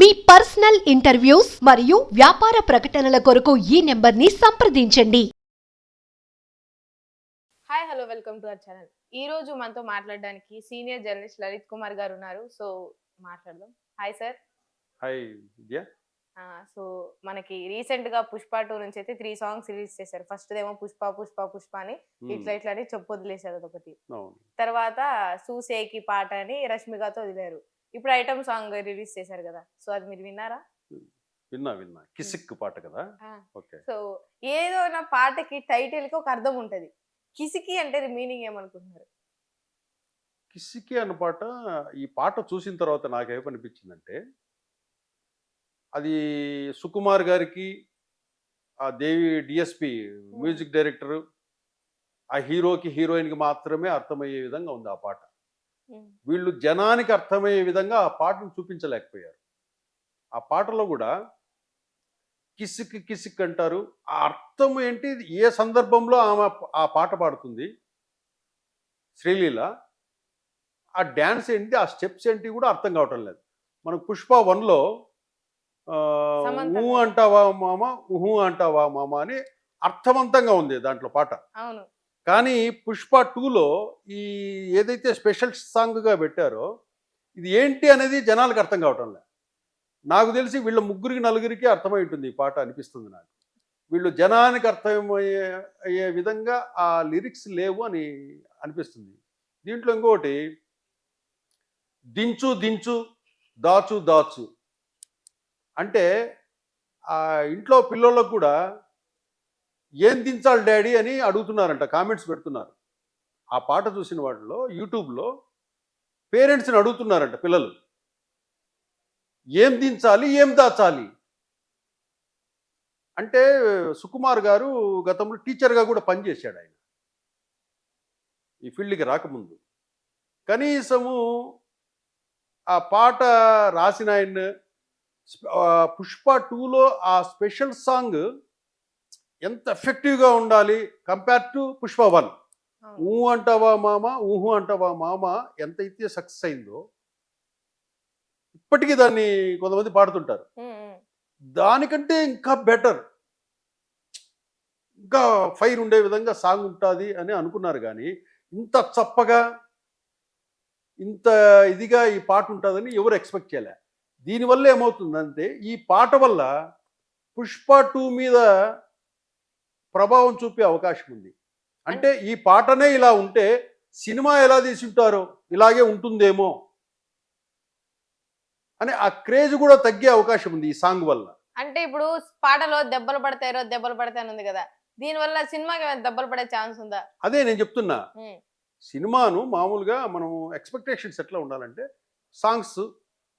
మీ personal interviews మరియు వ్యాపార ప్రకటనల కొరకు ఈ నెంబర్ని సంప్రదించండి. Hi hello welcome to our channel. ఈ రోజు మనతో మాట్లాడడానికి సీనియర్ జర్నలిస్ట్ లలిత్ కుమార్ గారు ఉన్నారు. సో మాట్లాడదాం. Hi sir hi Vidya. So మనకి రీసెంట్గా పుష్ప టూ నుంచి అయితే త్రీ సాంగ్స్ రిలీజ్ చేశారు. ఫస్ట్ ఏమో పుష్ప పుష్ప పుష్ప అని ఇట్లా ఇట్లా అని చెప్పు వదిలేశారు అదొకటి. తర్వాత సూసేకి పాట అని రష్మికతో వదిలేరు. ఇప్పుడు ఐటమ్ సాంగ్ రిలీజ్ చేశారు కదా సో అది మీరు విన్నారా? విన్నా విన్నా. కిసిక్ పాట కదా. ఓకే. సో ఏదో నా పాటకి టైటిల్కి ఒక అర్థం ఉంటది. కిసికి అంటే మీనింగ్ ఏమనుకుంటున్నారు? కిసికి అన్న పాట ఈ పాట చూసిన తర్వాత నాకేమనిపించిందంటే అది సుకుమార్ గారికి ఆ దేవి డిఎస్పి మ్యూజిక్ డైరెక్టర్ ఆ హీరోకి హీరోయిన్కి మాత్రమే అర్థమయ్యే విధంగా ఉంది ఆ పాట. వీళ్ళు జనానికి అర్థమయ్యే విధంగా ఆ పాటను చూపించలేకపోయారు. ఆ పాటలో కూడా కిసిక్ కిసిక్ అంటారు. ఆ అర్థం ఏంటి? ఏ సందర్భంలో ఆమె ఆ పాట పాడుతుంది? శ్రీలీల ఆ డ్యాన్స్ ఏంటి? ఆ స్టెప్స్ ఏంటి కూడా అర్థం కావటం లేదు. మనకు పుష్ప వన్లో గారు. అంటావా మామ? ఊహు అంటావా మామ అని అర్థవంతంగా ఉంది దాంట్లో పాట. అవును. కానీ పుష్ప టూలో ఈ ఏదైతే స్పెషల్ సాంగ్గా పెట్టారో ఇది ఏంటి అనేది జనాలకు అర్థం కావటం లే నాకు తెలిసి వీళ్ళ ముగ్గురికి నలుగురికి అర్థమై ఉంటుంది ఈ పాట అనిపిస్తుంది నాకు. వీళ్ళు జనానికి అర్థమయ్యే అయ్యే విధంగా ఆ లిరిక్స్ లేవు అని అనిపిస్తుంది. దీంట్లో ఇంకొకటి దించు దించు దాచు దాచు. అంటే ఆ ఇంట్లో పిల్లలకు కూడా ఏం దించాలి డాడీ అని అడుగుతున్నారంట కామెంట్స్ పెడుతున్నారు. ఆ పాట చూసిన వాటిలో యూట్యూబ్లో పేరెంట్స్ని అడుగుతున్నారంట పిల్లలు. ఏం దించాలి ఏం దాచాలి? అంటే సుకుమార్ గారు గతంలో టీచర్గా కూడా పనిచేశాడు ఆయన. ఈ ఫీల్డ్కి రాకముందు. కనీసము ఆ పాట రాసిన ఆయన పుష్ప టూలో ఆ స్పెషల్ సాంగ్ ఎంత ఎఫెక్టివ్గా ఉండాలి కంపేర్ టు పుష్ప వన్? ఊహు అంటావా మామ ఊహు అంటావా మామ ఎంతైతే సక్సెస్ అయిందో ఇప్పటికీ దాన్ని కొంతమంది పాడుతుంటారు. దానికంటే ఇంకా బెటర్ ఇంకా ఫైర్ ఉండే విధంగా సాంగ్ ఉంటుంది అని అనుకున్నారు కానీ ఇంత చప్పగా ఇంత ఇదిగా ఈ పాట ఉంటుందని ఎవరు ఎక్స్పెక్ట్ చేయలే. దీనివల్ల ఏమవుతుందంటే ఈ పాట వల్ల పుష్ప టూ మీద ప్రభావం చూపే అవకాశం ఉంది. అంటే ఈ పాటనే ఇలా ఉంటే సినిమా ఎలా తీసి ఉంటారో ఇలాగే ఉంటుందేమో? అని ఆ క్రేజ్ కూడా తగ్గే అవకాశం ఉంది ఈ సాంగ్ వల్ల. అంటే ఇప్పుడు పాటలో దెబ్బలు పడతాయో దెబ్బలు పడతాయని ఉంది కదా. దీని వల్ల సినిమాకి దెబ్బలు పడే ఛాన్స్ ఉందా? అదే నేను చెప్తున్నా. సినిమాను మామూలుగా మనం ఎక్స్పెక్టేషన్స్ ఎట్లా ఉండాలంటే సాంగ్స్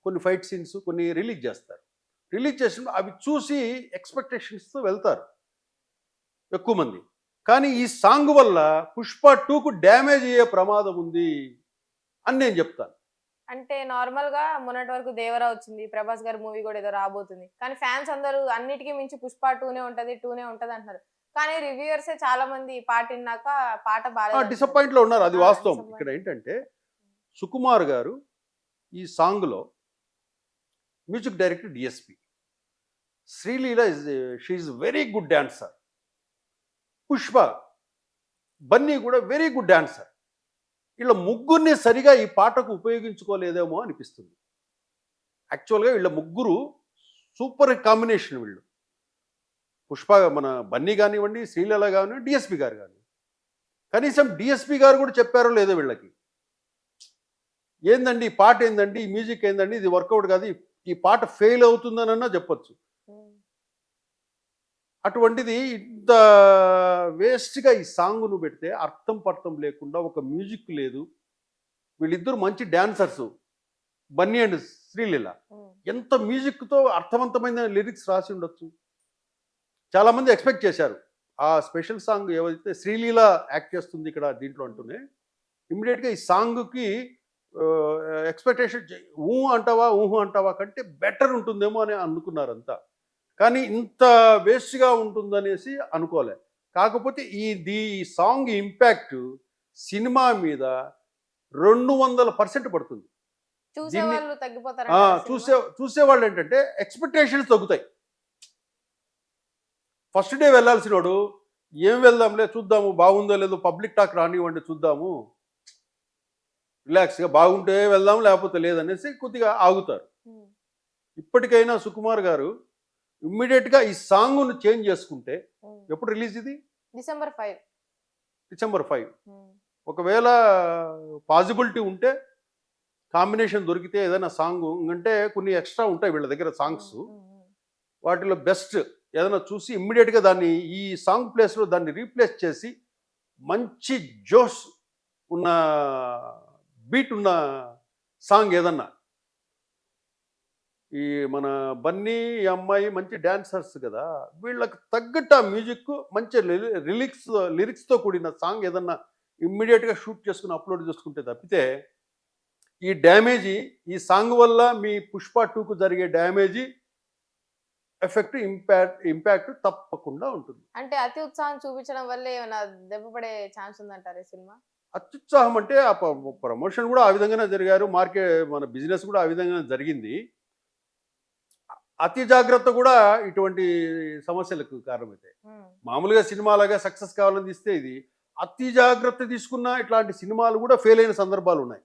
కొన్ని ఫైట్ సీన్స్ కొన్ని రిలీజ్ చేస్తారు. రిలీజ్ చేసినప్పుడు అవి చూసి ఎక్స్పెక్టేషన్స్తో వెళ్తారు. ఎక్కువ మంది కానీ ఈ సాంగ్ వల్ల పుష్ప టూకు డ్యామేజ్ అయ్యే ప్రమాదం ఉంది అని నేను చెప్తాను. అంటే నార్మల్గా మొన్నటి వరకు దేవరా వచ్చింది ప్రభాస్ గారి మూవీ కూడా ఏదో రాబోతుంది. కానీ ఫ్యాన్స్ అందరూ అన్నిటికీ మించి పుష్ప టూనే ఉంటది టూనే ఉంటది అంటున్నారు. కానీ రివ్యూవర్స్ చాలా మంది పాట విన్నాక పాట బాగా డిసప్పాయింట్లో ఉన్నారు. అది వాస్తవం. ఇక్కడ ఏంటంటే సుకుమార్ గారు ఈ సాంగ్లో music director DSP. Sreeleela is she very good dancer Pushpa. Bunny కూడా వెరీ గుడ్ డాన్సర్ వీళ్ళ ముగ్గురిని సరిగా ఈ పాటకు ఉపయోగించుకోలేదేమో అనిపిస్తుంది. యాక్చువల్గా వీళ్ళ ముగ్గురు సూపర్ కాంబినేషన్ వీళ్ళు. పుష్ప మన బన్నీ కానివ్వండి శ్రీలల కానివ్వండి డిఎస్పి గారు కానీ కనీసం డిఎస్పి గారు కూడా చెప్పారో లేదో వీళ్ళకి. ఏందండి ఈ పాట ఏందండి? ఈ మ్యూజిక్ ఏందండి? ఇది వర్కౌట్ కాదు. ఈ- ఈ పాట ఫెయిల్ అవుతుందనన్నా చెప్పొచ్చు. అటువంటిది ఇంత వేస్ట్గా ఈ సాంగ్ను పెడితే అర్థం పర్థం లేకుండా ఒక మ్యూజిక్ లేదు. వీళ్ళిద్దరు మంచి డాన్సర్స్. బన్నీ అండ్ శ్రీలీల. ఎంత మ్యూజిక్తో అర్థవంతమైన లిరిక్స్ రాసి ఉండొచ్చు. చాలామంది ఎక్స్పెక్ట్ చేశారు. ఆ స్పెషల్ సాంగ్ ఏవైతే శ్రీలీల యాక్ట్ చేస్తుంది ఇక్కడ దీంట్లో అంటూనే ఇమ్మీడియట్గా ఈ సాంగ్కి ఎక్స్పెక్టేషన్ ఊహ అంటావా ఊహ అంటావా కంటే బెటర్ ఉంటుందేమో అని అనుకున్నారంతా. కానీ ఇంత వేస్ట్గా ఉంటుందనేసి అనుకోలే. కాకపోతే ఈ ది సాంగ్ ఇంపాక్ట్ సినిమా మీద రెండు వందల పర్సెంట్ పడుతుంది. చూసే చూసేవాళ్ళు ఏంటంటే ఎక్స్పెక్టేషన్స్ తగ్గుతాయి. ఫస్ట్ డే వెళ్ళాల్సిన వాడు ఏం వెళ్దాంలే చూద్దాము బాగుందో లేదో పబ్లిక్ టాక్ రానివ్వండి చూద్దాము రిలాక్స్గా బాగుంటే వెళ్దాం లేకపోతే లేదనేసి కొద్దిగా ఆగుతారు. ఇప్పటికైనా సుకుమార్ గారు ఇమ్మీడియట్గా ఈ సాంగ్ను చేంజ్ చేసుకుంటే ఎప్పుడు రిలీజ్ ఇది? December five. December five. ఒకవేళ పాసిబిలిటీ ఉంటే కాంబినేషన్ దొరికితే ఏదైనా సాంగ్ అంటే కొన్ని ఎక్స్ట్రా ఉంటాయి వీళ్ళ దగ్గర సాంగ్స్. వాటిలో బెస్ట్ ఏదైనా చూసి ఇమ్మీడియట్గా దాన్ని ఈ సాంగ్ ప్లేస్లో దాన్ని రీప్లేస్ చేసి మంచి జోష్ ఉన్న బీట్ ఉన్న సాంగ్ ఏదన్నా ఈ మన బన్నీ ఈ అమ్మాయి మంచి డాన్సర్స్ కదా. వీళ్ళకి తగ్గట్టు ఆ మ్యూజిక్ మంచి లిరిక్స్ లిరిక్స్తో కూడిన సాంగ్ ఏదన్నా ఇమ్మీడియట్గా షూట్ చేసుకుని అప్లోడ్ చేసుకుంటే తప్పితే ఈ డ్యామేజీ ఈ సాంగ్ వల్ల మీ పుష్ప టూకు జరిగే డ్యామేజీ ఎఫెక్ట్ ఇంపాక్ట్ ఇంపాక్ట్ తప్పకుండా ఉంటుంది. అంటే అతి ఉత్సాహం చూపించడం వల్ల ఏమైనా దెబ్బ పడే ఛాన్స్ ఉందంటారు సినిమా? అత్యుత్సాహం అంటే ఆ ప్రమోషన్ కూడా ఆ విధంగానే జరిగారు. మార్కెట్ మన బిజినెస్ కూడా ఆ విధంగానే జరిగింది. అతి జాగ్రత్త కూడా ఇటువంటి సమస్యలకు కారణమవుతాయి మామూలుగా సినిమాలాగా సక్సెస్ కావాలని తీస్తే ఇది అతి జాగ్రత్త తీసుకున్న ఇట్లాంటి సినిమాలు కూడా ఫెయిల్ అయిన సందర్భాలు ఉన్నాయి.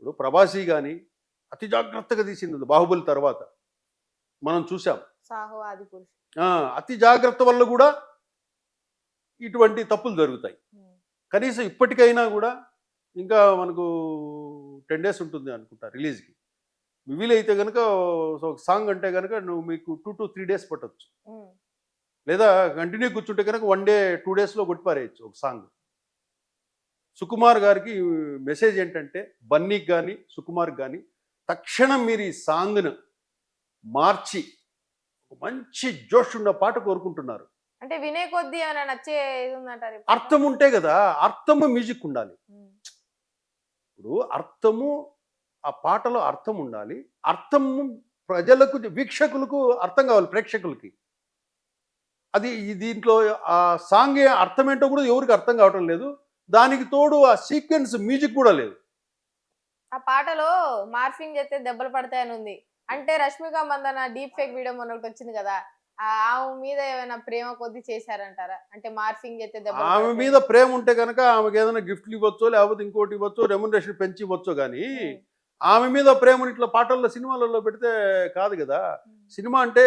ఇప్పుడు ప్రభాసి కానీ అతి జాగ్రత్తగా తీసింది బాహుబలి తర్వాత. మనం చూసాం అతి జాగ్రత్త వల్ల కూడా ఇటువంటి తప్పులు జరుగుతాయి. కనీసం ఇప్పటికైనా కూడా ఇంకా మనకు టెన్ డేస్ ఉంటుంది అనుకుంటా రిలీజ్కి. వీలైతే కనుక ఒక సాంగ్ అంటే కనుక నువ్వు మీకు టూ టు త్రీ డేస్ పట్టొచ్చు. లేదా కంటిన్యూ కూర్చుంటే కనుక వన్ డే టూ డేస్లో కొట్టిపారేయచ్చు ఒక సాంగ్. సుకుమార్ గారికి మెసేజ్ ఏంటంటే బన్నీకి కానీ సుకుమార్కి కానీ తక్షణం మీరు ఈ సాంగ్ను మార్చి మంచి జోష్ ఉన్న పాట కోరుకుంటున్నారు. అంటే వినే కొద్దీ ఏమైనా నచ్చే? అర్థం ఉంటే కదా అర్థము మ్యూజిక్ ఉండాలి. ఇప్పుడు అర్థము ఆ పాటలో అర్థం ఉండాలి. అర్థము ప్రజలకు వీక్షకులకు అర్థం కావాలి ప్రేక్షకులకి. అది దీంట్లో ఆ సాంగ్ అర్థం ఏంటో కూడా ఎవరికి అర్థం కావటం లేదు. దానికి తోడు ఆ సీక్వెన్స్ మ్యూజిక్ కూడా లేదు. ఆ పాటలో మార్ఫింగ్ చేస్తే దెబ్బలు పడతాయని ఉంది. అంటే Rashmika Mandanna deep fake video మొన్న ఒకటి వచ్చింది కదా ఆమె మీద ఏమైనా ప్రేమ కొద్ది చేశారంటారా? అంటే మార్ఫింగ్ చేస్తే దెబ్బలు ఆమె. మీద ప్రేమ ఉంటే కనుక ఆమెకి ఏదైనా గిఫ్ట్లు ఇవ్వచ్చో లేకపోతే ఇంకోటి ఇవ్వచ్చో రెమ్యునరేషన్ పెంచి ఇవ్వచ్చో కానీ. ఆమె మీద ప్రేమను ఇట్లా పాటల్లో సినిమాలలో పెడితే కాదు కదా. సినిమా అంటే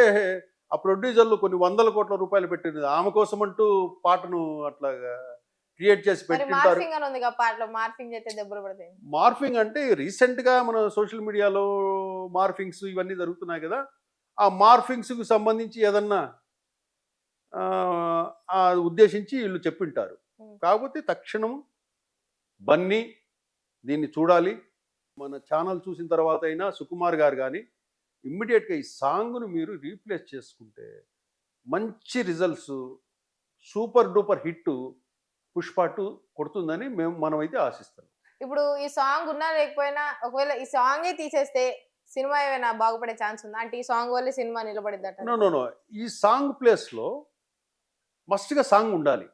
ఆ ప్రొడ్యూసర్లు కొన్ని వందల కోట్ల రూపాయలు పెట్టింది ఆమె కోసం అంటూ పాటను అట్లా క్రియేట్ చేసి పెట్టింటారు. మార్ఫింగ్ అంటే రీసెంట్గా మన సోషల్ మీడియాలో మార్ఫింగ్స్ ఇవన్నీ జరుగుతున్నాయి కదా. ఆ మార్ఫింగ్స్కు సంబంధించి ఏదన్నా ఉద్దేశించి వీళ్ళు చెప్పింటారు. కాకపోతే తక్షణం బన్నీ దీన్ని చూడాలి. మన ఛానల్ చూసిన తర్వాత అయినా సుకుమార్ గారు కానీ ఇమ్మీడియట్గా ఈ సాంగ్ను మీరు రీప్లేస్ చేసుకుంటే మంచి results super duper hit Pushpa two కొడుతుందని మేము మనమైతే ఆశిస్తాం ఇప్పుడు ఈ సాంగ్ ఉన్నా లేకపోయినా ఒకవేళ ఈ సాంగే తీసేస్తే సినిమా ఏమైనా బాగుపడే ఛాన్స్ ఉందా? అంటే ఈ సాంగ్ వల్లే సినిమా నిలబడిద్దట నో నో నో. ఈ సాంగ్ ప్లేస్లో మస్ట్గా సాంగ్ ఉండాలి.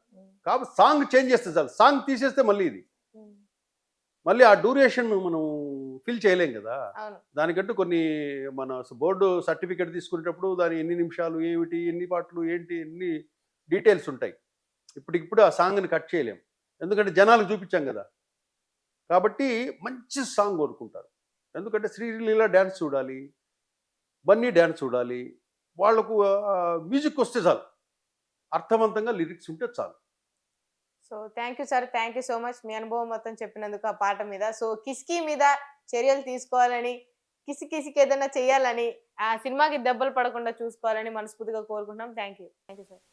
కాబట్టి సాంగ్ చేంజ్ చేస్తే చాలు. సాంగ్ తీసేస్తే మళ్ళీ ఇది. మళ్ళీ ఆ డ్యూరేషన్ మనం ఫిల్ చేయలేం కదా. దానికంటూ కొన్ని మన బోర్డు సర్టిఫికేట్ తీసుకునేటప్పుడు దాని ఎన్ని నిమిషాలు ఏమిటి ఎన్ని పాటలు ఏంటి ఎన్ని డీటెయిల్స్ ఉంటాయి. ఇప్పటికిప్పుడు ఆ సాంగ్ని కట్ చేయలేం. ఎందుకంటే జనాలకు చూపించాం కదా. కాబట్టి మంచి సాంగ్ కోరుకుంటారు. ఎందుకంటే శ్రీలీల డ్యాన్స్ చూడాలి బన్నీ డ్యాన్స్ చూడాలి వాళ్ళకు మ్యూజిక్ వస్తే చాలు. అర్థవంతంగా లిరిక్స్ ఉంటే చాలు. So thank you sir thank you so much మీ అనుభవం మొత్తం చెప్పినందుకు ఆ పాట మీద. సో కిస్కి మీద చర్యలు తీసుకోవాలని కిసి కిసికి ఏదైనా చేయాలని ఆ సినిమాకి దెబ్బలు పడకుండా చూసుకోవాలని మనస్ఫూర్తిగా కోరుకుంటున్నాం. Thank you thank you sir